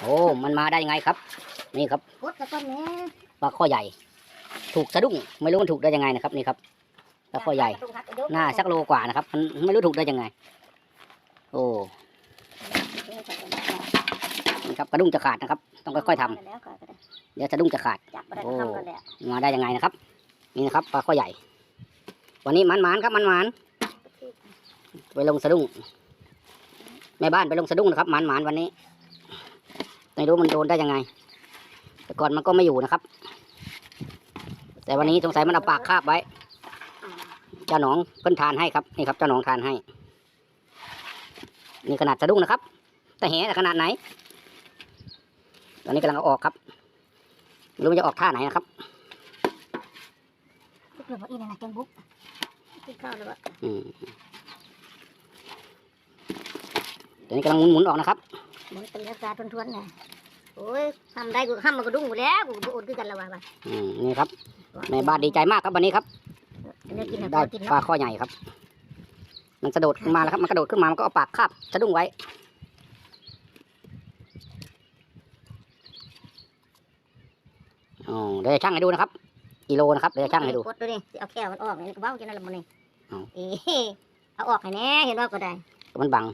โอ้มันมาได้ยังไงครับ นี่ครับกดกระต้นแม่ปลาข้อใหญ่ ถูกสะดุ้งไม่รู้มันถูกได้ยังไงนะครับนี่ครับปลาข้อใหญ่ หน้าสักโลกว่านะครับมันไม่รู้ถูกได้ยังไง โอ้นี่ครับกระดุ้งจะขาดนะครับ ต้องค่อยๆทำแล้วก็ได้เดี๋ยวสะดุ้งจะขาดจับบ่ได้โอ้ก็ทำกันแล้วมาได้ยังไงนะครับ นี่นะครับปลาข้อใหญ่ วันนี้มันหมานครับมันหมานไปลงสะดุ้งแม่บ้านไปลงสะดุ้งนะครับมันหมานวันนี้ ไม่รู้มันโดนได้ยังไง แต่ก่อนมันก็ไม่อยู่นะครับ แต่วันนี้สงสัยมันเอาปากคาบไว้ เจ้าหนองเพิ่นทานให้ครับนี่ครับเจ้าหนองทานให้ นี่ขนาดสะดุ้งนะครับ แต่แหแต่ขนาดไหน ตอนนี้กำลังเอาออกครับไม่รู้มันจะออกท่าไหนนะครับทุกเรื่องว่าอีนั่นน่ะแกงบุกที่ข้าวเลยว่าอืมตอนนี้กำลังหมุนๆออกนะครับ หมุนตีลักษณะทวนๆน่ะโอ้ยทำได้กูทำมันก็ดุ้งอยู่แล้วกูบ่อดคือกันแล้วว่าว่าอืมนี่ครับแม่บ้านดีใจมากครับวันนี้ครับเนื้อกินให้พได้อกินปลาเนาะข้อใหญ่ครับ มันกระโดดขึ้นมาแล้วครับมันกระโดดขึ้นมามันก็เอาปากคาบสะดุ้งไว้อ๋อเดี๋ยวจะชั่งให้ดูนะครับกิโลนะครับเดี๋ยวจะชั่งให้ดูกดดูนี่สิเอาแก้วมันออกนี่ก็เว้าจังนั้นละมื้อนี้เอาเอ้เอาออกให้แน่เห็นว่าก็ได้ มันบัง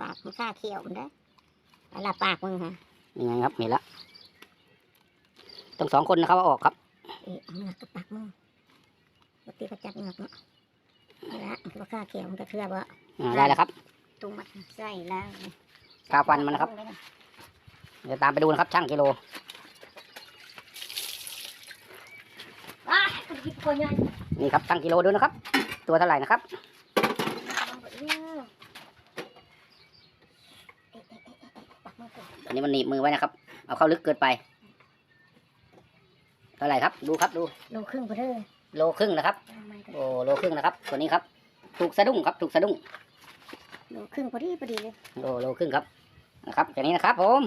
ปากมันค่าเขี้ยวมันได้ อะไรปากมึงฮะยังไงครับเห็นแล้วต้องสองคนนะครับเอาออกครับเอ๊ะเอาเงือกกับปากมึงปกติก็จับเงือกเนาะนี่ละมันก็ค่าเขี้ยวมันก็เคลือบว่าอ่าได้แล้วครับตรงมันใส่แล้วกาฟันมันนะครับ เดี๋ยวตามไปดูนะครับ ช่างกิโลว้ายคุณคิดคนยังนี่ครับช่างกิโลดูนะครับ ตัวเท่าไหร่นะครับ ปักมื อก่อนอันนี้มันหนีบมือไว้นะครับ เอาเข้าลึกเกินไป เท่าไหร่ครับ ดูครับดู โลครึ่งพอเด้อโลครึ่งนะครับ โอ้โลครึ่งนะครับ ตัวนี้ครับ ถูกสะดุ้งครับ ถูกสะดุ้ง โลครึ่งพอดีพอดีเลยโลโลครึ่งครับ นะครับอย่างนี้นะครับผม